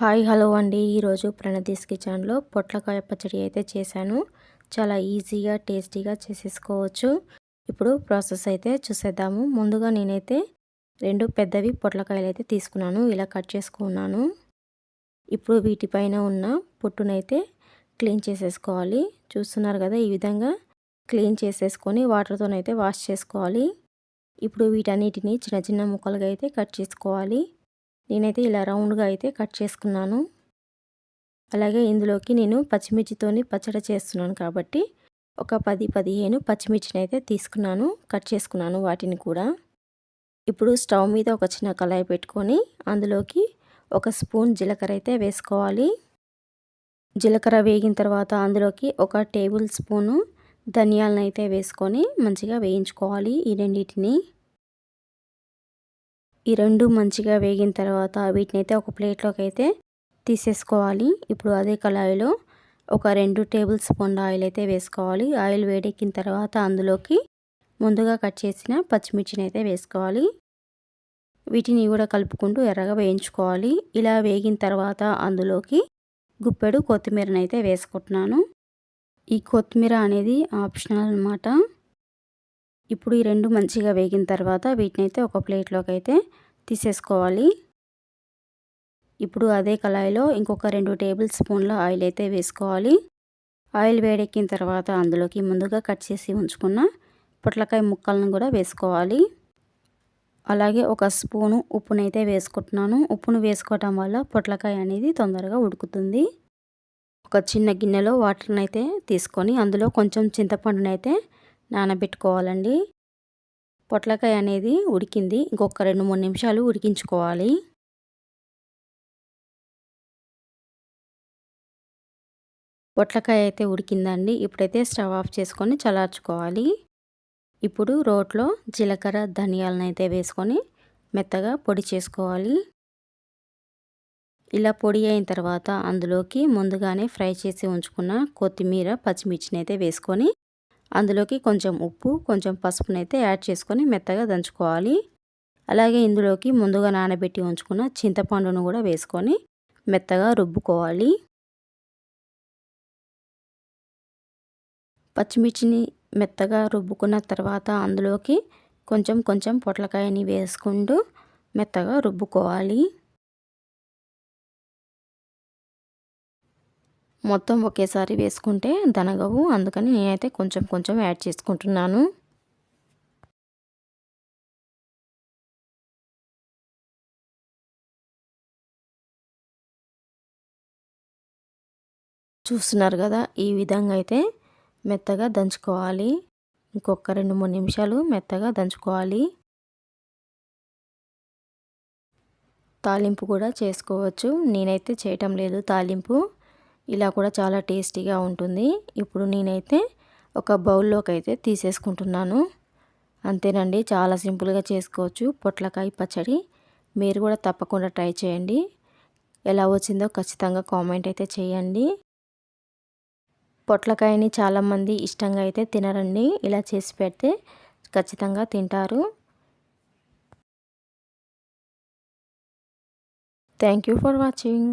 Hi hello అండి. ఈరోజు ప్రణదీస్ కిచెన్లో పొట్లకాయ పచ్చడి అయితే చేశాను. చాలా ఈజీగా టేస్టీగా చేసేసుకోవచ్చు. ఇప్పుడు ప్రాసెస్ అయితే చూసేద్దాము. ముందుగా నేనైతే రెండు పెద్దవి పొట్లకాయలు అయితే తీసుకున్నాను. ఇలా కట్ చేసుకున్నాను. ఇప్పుడు వీటిపైన ఉన్న పొట్టునైతే క్లీన్ చేసేసుకోవాలి. చూస్తున్నారు కదా ఈ విధంగా క్లీన్ చేసేసుకొని వాటర్తోనైతే వాష్ చేసుకోవాలి. ఇప్పుడు వీటన్నిటిని చిన్న చిన్న ముక్కలుగా అయితే కట్ చేసుకోవాలి. నేనైతే ఇలా రౌండ్గా అయితే కట్ చేసుకున్నాను. అలాగే ఇందులోకి నేను పచ్చిమిర్చితోని పచ్చడి చేస్తున్నాను కాబట్టి ఒక పది పదిహేను పచ్చిమిర్చిని అయితే తీసుకున్నాను కట్ చేసుకున్నాను వాటిని కూడా. ఇప్పుడు స్టవ్ మీద ఒక చిన్న కళాయి పెట్టుకొని అందులోకి ఒక స్పూన్ జీలకర్ర అయితే వేసుకోవాలి. జీలకర్ర వేగిన తర్వాత అందులోకి ఒక టేబుల్ స్పూను ధనియాలను అయితే వేసుకొని మంచిగా వేయించుకోవాలి ఈ రెండింటిని. ఈ రెండు మంచిగా వేగిన తర్వాత వీటిని అయితే ఒక ప్లేట్లోకి అయితే తీసేసుకోవాలి. ఇప్పుడు అదే కళాయిలో ఒక రెండు టేబుల్ స్పూన్ ఆయిల్ అయితే వేసుకోవాలి. ఆయిల్ వేడెక్కిన తర్వాత అందులోకి ముందుగా కట్ చేసిన పచ్చిమిర్చిని అయితే వేసుకోవాలి. వీటిని కూడా కలుపుకుంటూ ఎర్రగా వేయించుకోవాలి. ఇలా వేగిన తర్వాత అందులోకి గుప్పెడు కొత్తిమీరని అయితే వేసుకుంటున్నాను. ఈ కొత్తిమీర అనేది ఆప్షనల్ అనమాట ఇప్పుడు ఈ రెండు మంచిగా వేగిన తర్వాత వీటిని అయితే ఒక ప్లేట్లోకి అయితే తీసేసుకోవాలి. ఇప్పుడు అదే కళాయిలో ఇంకొక రెండు టేబుల్ స్పూన్ల ఆయిల్ అయితే వేసుకోవాలి. ఆయిల్ వేడెక్కిన తర్వాత అందులోకి ముందుగా కట్ చేసి ఉంచుకున్న పొట్లకాయ ముక్కలను కూడా వేసుకోవాలి. అలాగే ఒక స్పూను ఉప్పునైతే వేసుకుంటున్నాను. ఉప్పును వేసుకోవటం వల్ల పొట్లకాయ అనేది తొందరగా ఉడుకుతుంది. ఒక చిన్న గిన్నెలో వాటర్ని అయితే తీసుకొని అందులో కొంచెం చింతపండునైతే నానబెట్టుకోవాలండి. పొట్లకాయ అనేది ఉడికింది. ఇంకొక రెండు మూడు నిమిషాలు ఉడికించుకోవాలి. పొట్లకాయ అయితే ఉడికిందండి. ఇప్పుడైతే స్టవ్ ఆఫ్ చేసుకొని చల్లార్చుకోవాలి. ఇప్పుడు రోట్లో జీలకర్ర ధనియాలను అయితే వేసుకొని మెత్తగా పొడి చేసుకోవాలి. ఇలా పొడి అయిన తర్వాత అందులోకి ముందుగానే ఫ్రై చేసి ఉంచుకున్న కొత్తిమీర పచ్చిమిర్చిని అయితే వేసుకొని అందులోకి కొంచెం ఉప్పు కొంచెం పసుపునైతే యాడ్ చేసుకొని మెత్తగా దంచుకోవాలి. అలాగే ఇందులోకి ముందుగా నానబెట్టి ఉంచుకున్న చింతపండును కూడా వేసుకొని మెత్తగా రుబ్బుకోవాలి. పచ్చిమిర్చిని మెత్తగా రుబ్బుకున్న తర్వాత అందులోకి కొంచెం కొంచెం పొట్లకాయని వేసుకుంటూ మెత్తగా రుబ్బుకోవాలి. మొత్తం ఒకేసారి వేసుకుంటే దనగవు. అందుకని నేనైతే కొంచెం కొంచెం యాడ్ చేసుకుంటున్నాను. చూస్తున్నారు కదా ఈ విధంగా అయితే మెత్తగా దంచుకోవాలి. ఇంకొక రెండు మూడు నిమిషాలు మెత్తగా దంచుకోవాలి. తాలింపు కూడా చేసుకోవచ్చు. నేనైతే చేయటం లేదు తాలింపు. ఇలా కూడా చాలా టేస్టీగా ఉంటుంది. ఇప్పుడు నేనైతే ఒక బౌల్లోకి అయితే తీసేసుకుంటున్నాను. అంతేనండి చాలా సింపుల్గా చేసుకోవచ్చు. పొట్లకాయ పచ్చడి మీరు కూడా తప్పకుండా ట్రై చేయండి. ఎలా వచ్చిందో ఖచ్చితంగా కామెంట్ అయితే చేయండి. పొట్లకాయని చాలామంది ఇష్టంగా అయితే తినరండి. ఇలా చేసి పెడితే ఖచ్చితంగా తింటారు. Thank you for watching.